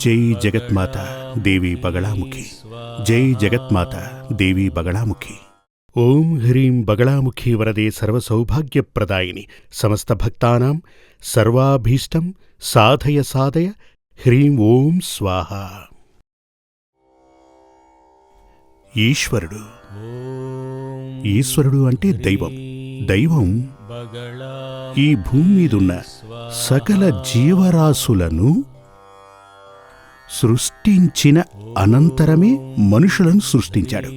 జై జగత్మాత దేవి బగళాముఖి. జై జగత్మాత దేవి బగళాముఖి. ఓం హ్రీం బగళాముఖి వరదే సర్వసౌభాగ్యప్రదాయిని. సమస్త భక్తానాం సర్వాభీష్టం సాధయ సాధయ హ్రీం ఓం స్వాహ. ఈశ్వరుడు. ఈశ్వరుడు అంటే దైవం. దైవం ఈ భూమి మీదున్న సకల జీవరాశులను సృష్టించిన అనంతరమే మనుషులను సృష్టించాడు.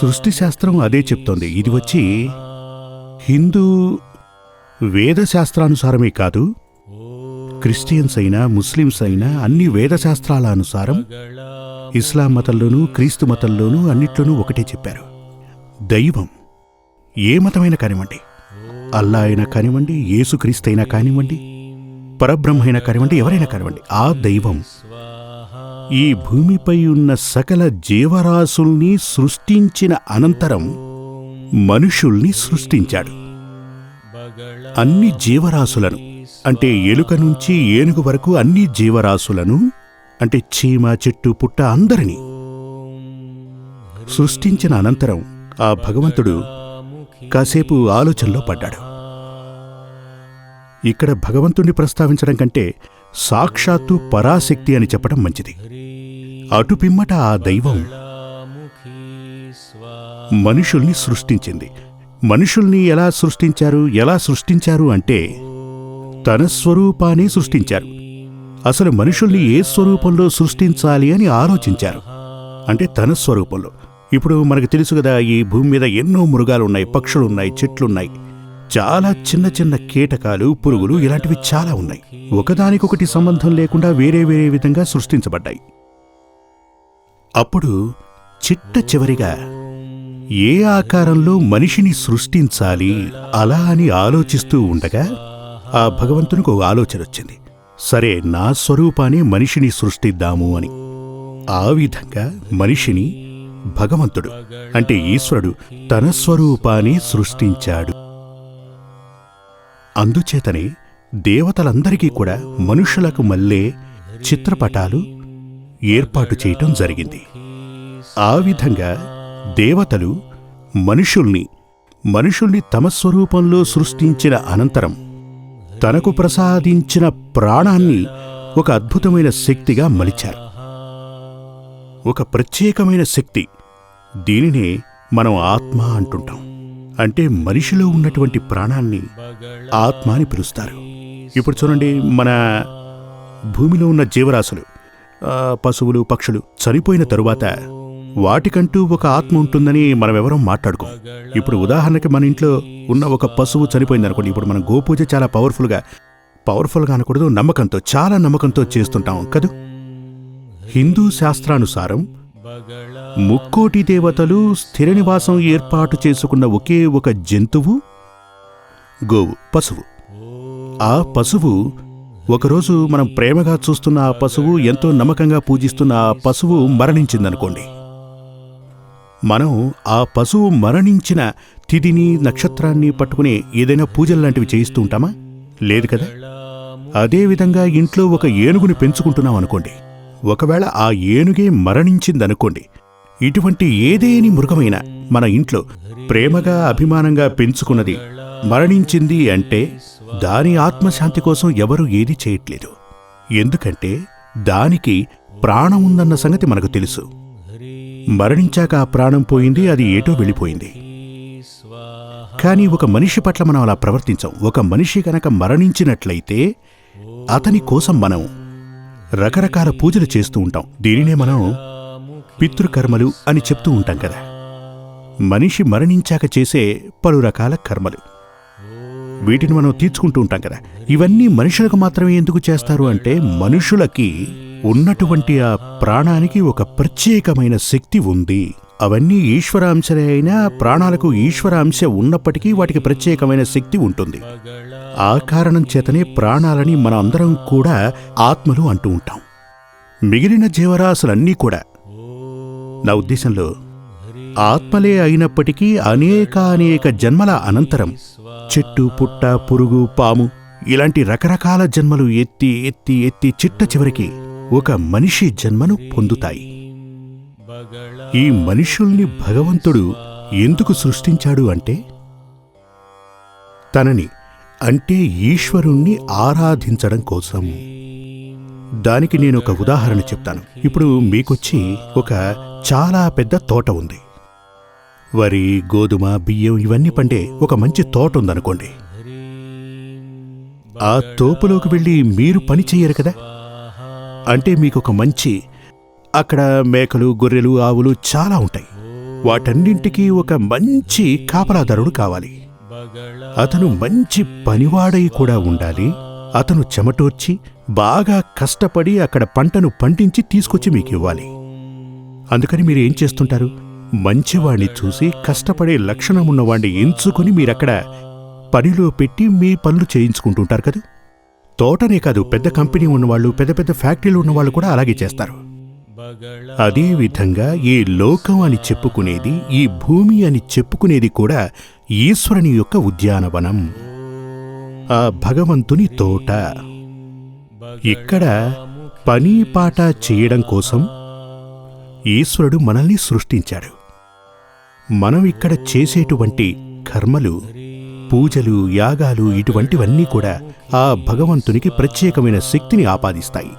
సృష్టి శాస్త్రం అదే చెప్తోంది. ఇది వచ్చి హిందూ వేదశాస్త్రానుసారమే కాదు క్రిస్టియన్స్ అయినా ముస్లిమ్స్ అయినా అన్ని వేదశాస్త్రాల అనుసారం ఇస్లాం మతంలోనూ క్రీస్తు మతంలోనూ అన్నిట్లోనూ ఒకటే చెప్పారు. దైవం ఏ మతమైనా కానివ్వండి అల్లా అయినా కానివ్వండి యేసుక్రీస్తు అయినా కానివ్వండి పరబ్రహ్మైన కానివ్వండి ఎవరైనా కానివ్వండి ఆ దైవం ఈ భూమిపై ఉన్న సకల జీవరాశుల్ని సృష్టించిన అనంతరం మనుషుల్ని సృష్టించాడు. అన్ని జీవరాశులను అంటే ఎలుక నుంచి ఏనుగు వరకు అన్ని జీవరాశులను అంటే చీమ చెట్టు పుట్ట అందరినీ సృష్టించిన అనంతరం ఆ భగవంతుడు కాసేపు ఆలోచనలో పడ్డాడు. ఇక్కడ భగవంతుణ్ణి ప్రస్తావించడం కంటే సాక్షాత్తు పరాశక్తి అని చెప్పడం మంచిది. అటు పిమ్మట ఆ దైవం మనుషుల్ని సృష్టించింది. మనుషుల్ని ఎలా సృష్టించారు ఎలా సృష్టించారు అంటే తన స్వరూపాన్ని సృష్టించారు. అసలు మనుషుల్ని ఏ స్వరూపంలో సృష్టించాలి అని ఆలోచించారు. అంటే తన స్వరూపంలో. ఇప్పుడు మనకు తెలుసు కదా ఈ భూమి మీద ఎన్నో మృగాలున్నాయి పక్షులున్నాయి చెట్లున్నాయి. చాలా చిన్న చిన్న కీటకాలు పురుగులు ఇలాంటివి చాలా ఉన్నాయి. ఒకదానికొకటి సంబంధం లేకుండా వేరే వేరే విధంగా సృష్టించబడ్డాయి. అప్పుడు చిట్ట చివరిగా ఏ ఆకారంలో మనిషిని సృష్టించాలి అలా అని ఆలోచిస్తూ ఉండగా ఆ భగవంతునికి ఒక ఆలోచన వచ్చింది. సరే నా స్వరూపాన్ని మనిషిని సృష్టిద్దాము అని. ఆ విధంగా మనిషిని భగవంతుడు అంటే ఈశ్వరుడు తన స్వరూపాన్ని సృష్టించాడు. అందుచేతనే దేవతలందరికీ కూడా మనుషులకు మళ్ళే చిత్రపటాలు ఏర్పాటు చేయటం జరిగింది. ఆ విధంగా దేవతలు మనుషుల్ని మనుషుల్ని తమ స్వరూపంలో సృష్టించిన అనంతరం తనకు ప్రసాదించిన ప్రాణాన్ని ఒక అద్భుతమైన శక్తిగా మలిచారు. ఒక ప్రత్యేకమైన శక్తి దీనినే మనం ఆత్మ అంటుంటాం. అంటే మనిషిలో ఉన్నటువంటి ప్రాణాన్ని ఆత్మ అని పిలుస్తారు. ఇప్పుడు చూడండి మన భూమిలో ఉన్న జీవరాశులు పశువులు పక్షులు చనిపోయిన తరువాత వాటికంటూ ఒక ఆత్మ ఉంటుందని మనం ఎవరో మాట్లాడుకోం. ఇప్పుడు ఉదాహరణకి మన ఇంట్లో ఉన్న ఒక పశువు చనిపోయింది అనుకోండి ఇప్పుడు మనం గోపూజ చాలా పవర్ఫుల్గా పవర్ఫుల్గా అనకూడదు నమ్మకంతో చాలా నమ్మకంతో చేస్తుంటాం కదూ? హిందూ శాస్త్రానుసారం ముక్కోటి దేవతలు స్థిర నివాసం ఏర్పాటు చేసుకున్న ఒకే ఒక జంతువు గోవు పశువు. ఆ పశువు ఒకరోజు మనం ప్రేమగా చూస్తున్న ఆ పశువు ఎంతో నమ్మకంగా పూజిస్తున్న ఆ పశువు మరణించిందనుకోండి. మనం ఆ పశువు మరణించిన తిథిని నక్షత్రాన్ని పట్టుకుని ఏదైనా పూజలు లాంటివి చేయిస్తూ ఉంటామా? లేదు కదా? అదేవిధంగా ఇంట్లో ఒక ఏనుగుని పెంచుకుంటున్నాం అనుకోండి ఒకవేళ ఆ ఏనుగే మరణించిందనుకోండి ఇటువంటి ఏదేని మృగమైనా మన ఇంట్లో ప్రేమగా అభిమానంగా పెంచుకున్నది మరణించింది అంటే దాని ఆత్మశాంతి కోసం ఎవరు ఏది చేయట్లేదు. ఎందుకంటే దానికి ప్రాణం ఉందన్న సంగతి మనకు తెలుసు. మరణించాక ఆ ప్రాణం పోయింది అది ఏటో వెళ్ళిపోయింది. కానీ ఒక మనిషి పట్ల మనం అలా ప్రవర్తించాం. ఒక మనిషి కనుక మరణించినట్లయితే అతని కోసం మనం రకరకాల పూజలు చేస్తూ ఉంటాం. దీనినే మనం పితృకర్మలు అని చెప్తూ ఉంటాం కదా. మనిషి మరణించాక చేసే పలు రకాల కర్మలు. వీటిని మనం తీర్చుకుంటూ ఉంటాం కదా. ఇవన్నీ మనుషులకు మాత్రమే ఎందుకు చేస్తారు అంటే మనుషులకి ఉన్నటువంటి ఆ ప్రాణానికి ఒక ప్రత్యేకమైన శక్తి ఉంది. అవన్నీ ఈశ్వరాంశలే అయినా ప్రాణాలకు ఈశ్వరాంశ ఉన్నప్పటికీ వాటికి ప్రత్యేకమైన శక్తి ఉంటుంది. ఆ కారణం చేతనే ప్రాణాలని మన అందరం కూడా ఆత్మలు అంటూ ఉంటాం. మిగిలిన జీవరాశులన్నీ కూడా. నా ఉద్దేశంలో ఆత్మలే అయినప్పటికీ అనేకానేక జన్మల అనంతరం చెట్టు పుట్ట పురుగు పాము ఇలాంటి రకరకాల జన్మలు ఎత్తి ఎత్తి ఎత్తి చిట్ట చివరికి ఒక మనిషి జన్మను పొందుతాయి. ఈ మనుషుల్ని భగవంతుడు ఎందుకు సృష్టించాడు అంటే తనని అంటే ఈశ్వరుణ్ణి ఆరాధించడం కోసం. దానికి నేను ఒక ఉదాహరణ చెప్తాను. ఇప్పుడు మీకొచ్చి ఒక చాలా పెద్ద తోట ఉంది. వరి గోధుమ బియ్యం ఇవన్నీ పండే ఒక మంచి తోట ఉందనుకోండి. ఆ తోపులోకి వెళ్ళి మీరు పని చెయ్యరు కదా? అంటే మీకు ఒక మంచి అక్కడ మేకలు గొర్రెలు ఆవులు చాలా ఉంటాయి. వాటన్నింటికీ ఒక మంచి కాపలాదారుడు కావాలి. అతను మంచి పనివాడై కూడా ఉండాలి. అతను చెమటోర్చి బాగా కష్టపడి అక్కడ పంటను పండించి తీసుకొచ్చి మీకు ఇవ్వాలి. అందుకని మీరు ఏం చేస్తుంటారు? మంచివాణ్ణి చూసి కష్టపడే లక్షణం ఉన్నవాణ్ణి ఎంచుకుని మీరక్కడ పనిలో పెట్టి మీ పనులు చేయించుకుంటుంటారు కదా? తోటనే కాదు పెద్ద కంపెనీ ఉన్నవాళ్ళు పెద్ద పెద్ద ఫ్యాక్టరీలు ఉన్నవాళ్ళు కూడా అలాగే చేస్తారు. అదేవిధంగా ఈ లోకం అని చెప్పుకునేది ఈ భూమి అని చెప్పుకునేది కూడా ఈశ్వరుని యొక్క ఉద్యానవనం. ఆ భగవంతుని తోట. ఇక్కడ పని పాట చేయడం కోసం ఈశ్వరుడు మనల్ని సృష్టించాడు. మనం ఇక్కడ చేసేటువంటి కర్మలు పూజలు యాగాలు ఇటువంటివన్నీ కూడా ఆ భగవంతునికి ప్రత్యేకమైన శక్తిని ఆపాదిస్తాయి.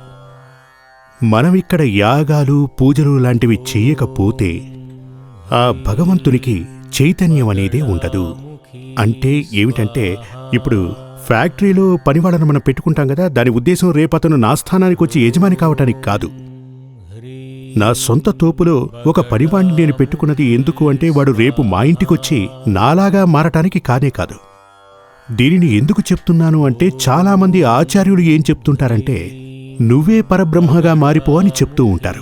మనం ఇక్కడ యాగాలు పూజలు లాంటివి చేయకపోతే ఆ భగవంతునికి చైతన్యం అనేదే ఉండదు. అంటే ఏమిటంటే ఇప్పుడు ఫ్యాక్టరీలో పనివాళ్ళను మనం పెట్టుకుంటాం కదా దాని ఉద్దేశం రేపతను నా స్థానానికి వచ్చి యజమాని కావటానికి కాదు. నా సొంత తోపులో ఒక పనివాణ్ణి నేను పెట్టుకున్నది ఎందుకు అంటే వాడు రేపు మా ఇంటికొచ్చి నాలాగా మారటానికి కానే కాదు. దీనిని ఎందుకు చెప్తున్నాను అంటే చాలామంది ఆచార్యులు ఏం చెప్తుంటారంటే నువ్వే పరబ్రహ్మగా మారిపో అని చెప్తూ ఉంటారు.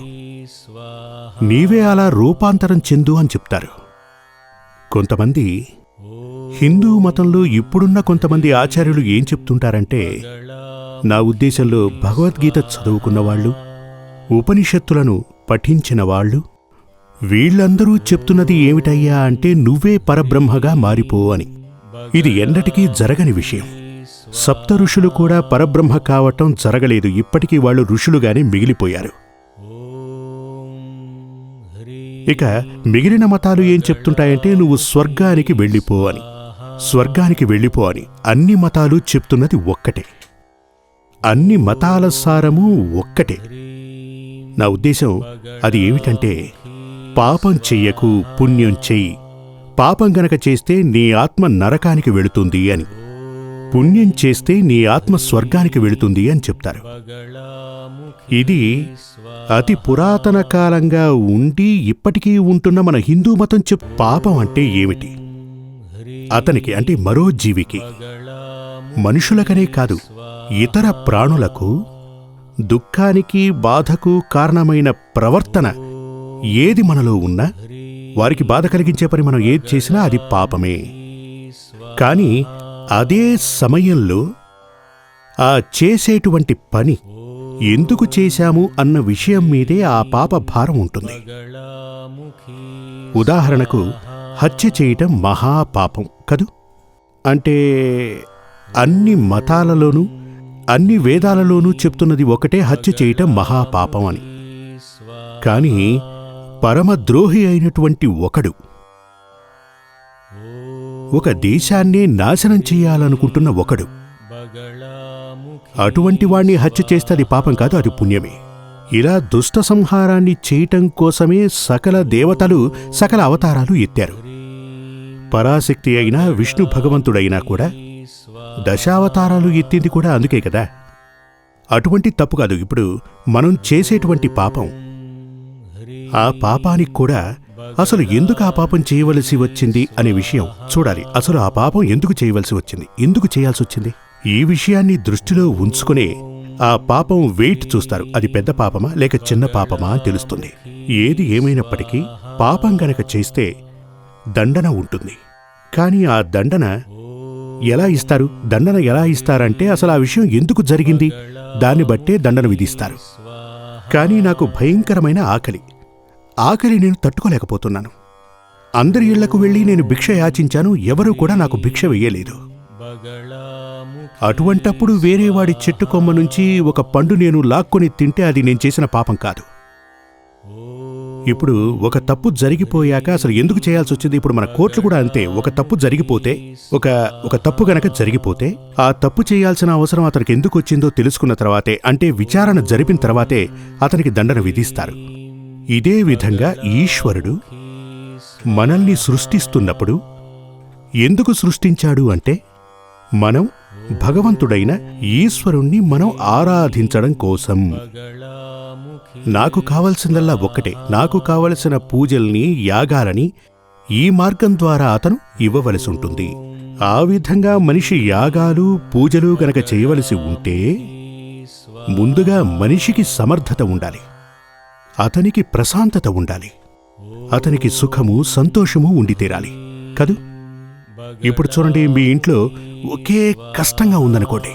నీవే అలా రూపాంతరం చెందు అని చెప్తారు. కొంతమంది హిందూ మతంలో ఇప్పుడున్న కొంతమంది ఆచార్యులు ఏం చెప్తుంటారంటే నా ఉద్దేశంలో భగవద్గీత చదువుకున్న వాళ్ళు ఉపనిషత్తులను పఠించిన వాళ్ళు వీళ్ళందరూ చెప్తున్నది ఏమిటయ్యా అంటే నువ్వే పరబ్రహ్మగా మారిపో అని. ఇది ఎన్నటికీ జరగని విషయం. సప్త ఋషులు కూడా పరబ్రహ్మ కావటం జరగలేదు. ఇప్పటికీ వాళ్ళు ఋషులుగానే మిగిలిపోయారు. ఇక మిగిలిన మతాలు ఏం చెప్తుంటాయంటే నువ్వు స్వర్గానికి వెళ్ళిపో అని. స్వర్గానికి వెళ్ళిపో అని. అన్ని మతాలు చెప్తున్నది ఒక్కటే. అన్ని మతాల సారము ఒక్కటే. నా ఉద్దేశం అది ఏమిటంటే పాపం చెయ్యకు పుణ్యం చెయ్యి. పాపం గనక చేస్తే నీ ఆత్మ నరకానికి వెళుతుంది అని. పుణ్యం చేస్తే నీ ఆత్మ స్వర్గానికి వెళుతుంది అని చెప్తారు. ఇది అతి పురాతన కాలంగా ఉండి ఇప్పటికీ ఉంటున్న మన హిందూ మతం చెప్ పాపం అంటే ఏమిటి? అతనికి అంటే మరో జీవికి. మనుషులకనే కాదు ఇతర ప్రాణులకు దుఃఖానికి బాధకు కారణమైన ప్రవర్తన ఏది మనలో ఉన్నా వారికి బాధ కలిగించే పని మనం ఏది చేసినా అది పాపమే. కానీ అదే సమయంలో ఆ చేసేటువంటి పని ఎందుకు చేశాము అన్న విషయం మీదే ఆ పాప భారం ఉంటుంది. ఉదాహరణకు హత్య చేయటం మహాపాపం కదూ? అంటే అన్ని మతాలలోనూ అన్ని వేదాలలోనూ చెప్తున్నది ఒకటే హత్య చేయటం మహాపాపం అని. కానీ పరమద్రోహి అయినటువంటి ఒకడు ఒక దేశాన్నే నాశనం చేయాలనుకుంటున్న ఒకడు. అటువంటి వాణ్ణి హత్య చేస్తే అది పాపం కాదు అది పుణ్యమే. ఇలా దుష్ట సంహారాన్ని చేయటం కోసమే సకల దేవతలు సకల అవతారాలు ఎత్తారు. పరాశక్తి అయినా విష్ణు భగవంతుడైనా కూడా దశావతారాలు ఎత్తింది కూడా అందుకే కదా. అటువంటి తప్పు కాదు ఇప్పుడు మనం చేసేటువంటి పాపం. ఆ పాపానికి కూడా అసలు ఎందుకు ఆ పాపం చేయవలసి వచ్చింది అనే విషయం చూడాలి. అసలు ఆ పాపం ఎందుకు చేయవలసి వచ్చింది? ఎందుకు చేయాల్సి వచ్చింది? ఈ విషయాన్ని దృష్టిలో ఉంచుకునే ఆ పాపం వెయిట్ చూస్తారు. అది పెద్ద పాపమా లేక చిన్న పాపమా అని తెలుస్తుంది. ఏది ఏమైనప్పటికీ పాపం గనక చేస్తే దండన ఉంటుంది. కానీ ఆ దండన ఎలా ఇస్తారు? దండన ఎలా ఇస్తారంటే అసలు ఆ విషయం ఎందుకు జరిగింది? దాన్ని బట్టే దండన విధిస్తారు. కానీ నాకు భయంకరమైన ఆకలి. ఆకలి నేను తట్టుకోలేకపోతున్నాను. అందరి ఇళ్ళకు వెళ్ళి నేను భిక్ష యాచించాను ఎవరూ కూడా నాకు భిక్ష వెయ్యలేదు అటువంటప్పుడు వేరేవాడి చెట్టు కొమ్మ నుంచి ఒక పండు నేను లాక్కొని తింటే అది నేను చేసిన పాపం కాదు. ఇప్పుడు ఒక తప్పు జరిగిపోయాక అసలు ఎందుకు చేయాల్సి వచ్చింది? ఇప్పుడు మన కోర్టులు కూడా అంతే. ఒక తప్పు జరిగిపోతే ఒక ఒక తప్పు గనక జరిగిపోతే ఆ తప్పు చేయాల్సిన అవసరం అతనికి ఎందుకు వచ్చిందో తెలుసుకున్న తర్వాతే అంటే విచారణ జరిపిన తర్వాతే అతనికి దండన విధిస్తారు. ఇదే విధంగా ఈశ్వరుడు మనల్ని సృష్టిస్తున్నప్పుడు ఎందుకు సృష్టించాడు అంటే మనం భగవంతుడైన ఈశ్వరుణ్ణి మనం ఆరాధించడం కోసం. నాకు కావలసిందల్లా ఒక్కటే. నాకు కావలసిన పూజల్ని యాగాలని ఈ మార్గం ద్వారా అతను ఇవ్వవలసి ఉంటుంది. ఆ విధంగా మనిషి యాగాలు పూజలు గనక చేయవలసి ఉంటే ముందుగా మనిషికి సమర్థత ఉండాలి. అతనికి ప్రశాంతత ఉండాలి. అతనికి సుఖము సంతోషము ఉండి తీరాలి. కదూ? ఇప్పుడు చూడండి మీ ఇంట్లో ఒకే కష్టంగా ఉందనుకోండి.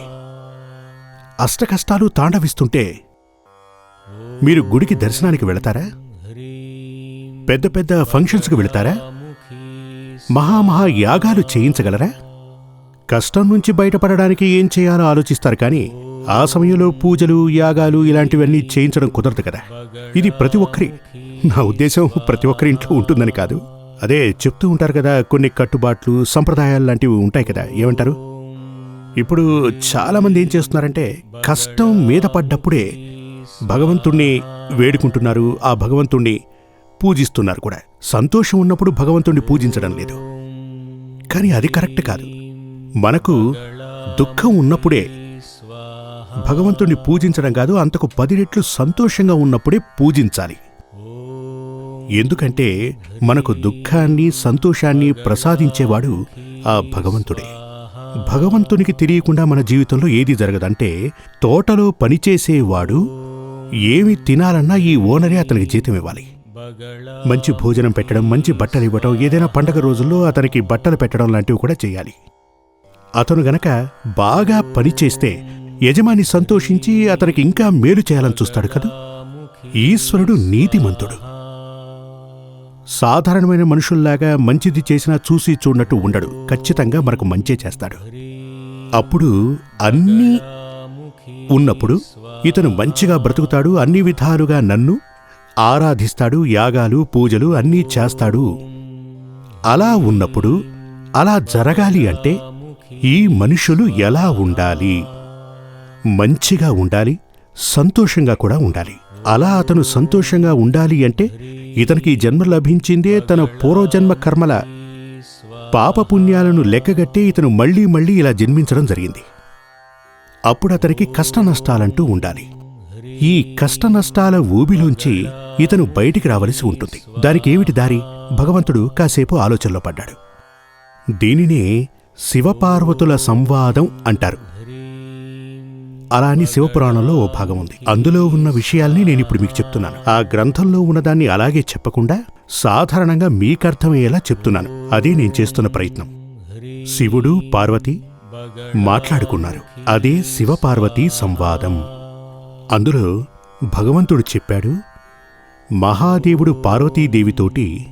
అష్ట కష్టాలు తాండవిస్తుంటే మీరు గుడికి దర్శనానికి వెళతారా? పెద్ద పెద్ద ఫంక్షన్స్కి వెళతారా? మహామహా యాగాలు చేయించగలరా? కష్టం నుంచి బయటపడడానికి ఏం చేయాలో ఆలోచిస్తారు కానీ ఆ సమయంలో పూజలు యాగాలు ఇలాంటివన్నీ చేయించడం కుదరదు కదా. ఇది ప్రతి ఒక్కరి నా ఉద్దేశం ప్రతి ఒక్కరి ఇంట్లో ఉంటుందని కాదు. అదే చెప్తూ ఉంటారు కదా కొన్ని కట్టుబాట్లు సంప్రదాయాలు లాంటివి ఉంటాయి కదా ఏమంటారు? ఇప్పుడు చాలామంది ఏం చేస్తున్నారంటే కష్టం మీద పడ్డప్పుడే భగవంతుణ్ణి వేడుకుంటున్నారు ఆ భగవంతుణ్ణి పూజిస్తున్నారు కూడా. సంతోషం ఉన్నప్పుడు భగవంతుణ్ణి పూజించడం లేదు. కానీ అది కరెక్ట్ కాదు. మనకు దుఃఖం ఉన్నప్పుడే భగవంతుణ్ణి పూజించడం కాదు అంతకు పది రెట్లు సంతోషంగా ఉన్నప్పుడే పూజించాలి. ఎందుకంటే మనకు దుఃఖాన్ని సంతోషాన్ని ప్రసాదించేవాడు ఆ భగవంతుడే. భగవంతునికి తెలియకుండా మన జీవితంలో ఏది జరగదంటే తోటలో పనిచేసేవాడు ఏమి తినాలన్నా ఈ ఓనరే అతనికి జీతం ఇవ్వాలి. మంచి భోజనం పెట్టడం మంచి బట్టలు ఇవ్వటం ఏదైనా పండగ రోజుల్లో అతనికి బట్టలు పెట్టడం లాంటివి కూడా చేయాలి. అతను గనక బాగా పనిచేస్తే యజమాని సంతోషించి అతనికి ఇంకా మేలు చేయాలని చూస్తాడు కదా? ఈశ్వరుడు నీతిమంతుడు. సాధారణమైన మనుషుల్లాగా మంచిది చేసినా చూసి చూడనట్టు ఉండడు. ఖచ్చితంగా మనకు మంచే చేస్తాడు. అప్పుడు అన్నీ ఉన్నప్పుడు ఇతను మంచిగా బ్రతుకుతాడు అన్ని విధాలుగా నన్ను ఆరాధిస్తాడు యాగాలు పూజలు అన్నీ చేస్తాడు. అలా ఉన్నప్పుడు అలా జరగాలి అంటే ఈ మనుషులు ఎలా ఉండాలి? మంచిగా ఉండాలి సంతోషంగా కూడా ఉండాలి. అలా అతను సంతోషంగా ఉండాలి అంటే ఇతనికి జన్మ లభించిందే తన పూర్వజన్మ కర్మల పాపపుణ్యాలను లెక్కగట్టి ఇతను మళ్ళీ మళ్ళీ ఇలా జన్మించడం జరిగింది. అప్పుడు అతనికి కష్టనష్టాలంటూ ఉండాలి. ఈ కష్టనష్టాల ఊబిలోంచి ఇతను బయటికి రావలసి ఉంటుంది. దానికి ఏమిటి దారి? భగవంతుడు కాసేపు ఆలోచనలో పడ్డాడు. దీనినే శివపార్వతుల సంవాదం అంటారు. అలా అని శివపురాణంలో ఓ భాగం ఉంది. అందులో ఉన్న విషయాల్ని నేను ఇప్పుడు మీకు చెప్తున్నాను. ఆ గ్రంథంలో ఉన్నదాన్ని అలాగే చెప్పకుండా సాధారణంగా మీకర్థమయ్యేలా చెప్తున్నాను. అదే నేను చేస్తున్న ప్రయత్నం. శివుడు పార్వతి మాట్లాడుకున్నారు. అదే శివపార్వతీ సంవాదం. అందులో భగవంతుడు చెప్పాడు మహాదేవుడు పార్వతీదేవితోటి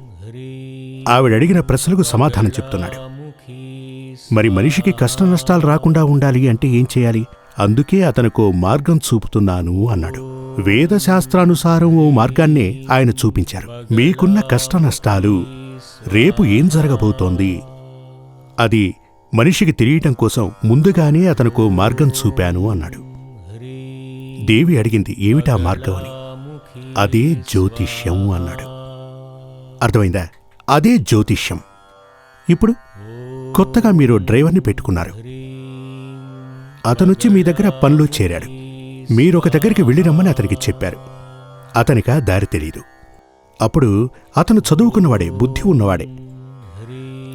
ఆవిడడిగిన ప్రశ్నలకు సమాధానం చెప్తున్నాడు. మరి మనిషికి కష్ట నష్టాలు రాకుండా ఉండాలి అంటే ఏం చేయాలి? అందుకే అతనుకో మార్గం చూపుతున్నాను అన్నాడు. వేదశాస్త్రానుసారం ఓ మార్గాన్నే ఆయన చూపించారు. మీకున్న కష్ట నష్టాలు రేపు ఏం జరగబోతోంది? అది మనిషికి తెలియటం కోసం ముందుగానే అతనుకో మార్గం చూపాను అన్నాడు. దేవి అడిగింది ఏమిటా మార్గం అని? అదే జ్యోతిష్యం అన్నాడు. అర్థమైందా? అదే జ్యోతిష్యం. ఇప్పుడు? కొత్తగా మీరు డ్రైవర్ని పెట్టుకున్నారు. అతనొచ్చి మీ దగ్గర పనిలో చేరాడు. మీరొక దగ్గరికి వెళ్ళి రమ్మని అతనికి చెప్పారు. అతనికా దారి తెలీదు. అప్పుడు అతను చదువుకున్నవాడే బుద్ధి ఉన్నవాడే.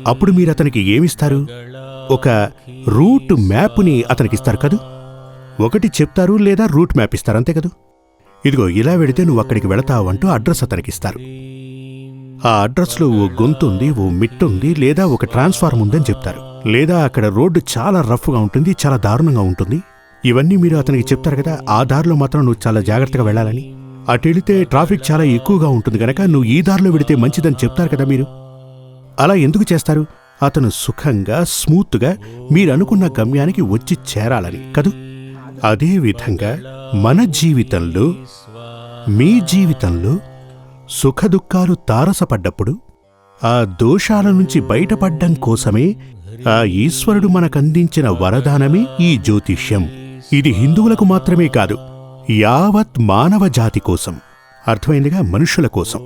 అప్పుడు మీరు అతనికి ఏమిస్తారు? ఒక రూట్ మ్యాప్ని అతనికిస్తారు కదూ? ఒకటి చెప్తారు లేదా రూట్ మ్యాప్ ఇస్తారు అంతే కదూ? ఇదిగో ఇలా వెడితే నువ్వు అక్కడికి వెళతావు అంటూ అడ్రస్ అతనికిస్తారు ఆ అడ్రస్లో ఓ గొంతు ఉంది ఓ మిట్టుంది లేదా ఒక ట్రాన్స్ఫార్మ్ ఉందని చెప్తారు. లేదా అక్కడ రోడ్డు చాలా రఫ్గా ఉంటుంది చాలా దారుణంగా ఉంటుంది. ఇవన్నీ మీరు అతనికి చెప్తారు కదా ఆ దారిలో మాత్రం నువ్వు చాలా జాగ్రత్తగా వెళ్ళాలని. అటు వెళితే ట్రాఫిక్ చాలా ఎక్కువగా ఉంటుంది గనక నువ్వు ఈ దారిలో వెడితే మంచిదని చెప్తారు కదా మీరు. అలా ఎందుకు చేస్తారు? అతను సుఖంగా స్మూత్గా మీరనుకున్న గమ్యానికి వచ్చి చేరాలని కదూ? అదేవిధంగా మన జీవితంలో మీ జీవితంలో సుఖదుఖాలు తారసపడ్డప్పుడు ఆ దోషాల నుంచి బయటపడ్డం కోసమే ఆ ఈశ్వరుడు మనకందించిన వరదానమే ఈ జ్యోతిష్యం. ఇది హిందువులకు మాత్రమే కాదు యావత్ మానవ జాతి కోసం. అర్థమైందిగా? మనుషుల కోసం.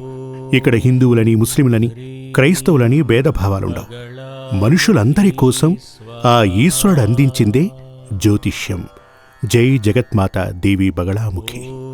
ఇక్కడ హిందువులని ముస్లింలని క్రైస్తవులని భేదభావాలుండవు. మనుషులందరి కోసం ఆ ఈశ్వరుడు అందించిందే జ్యోతిష్యం. జై జగత్మాత దేవి బగళాముఖి.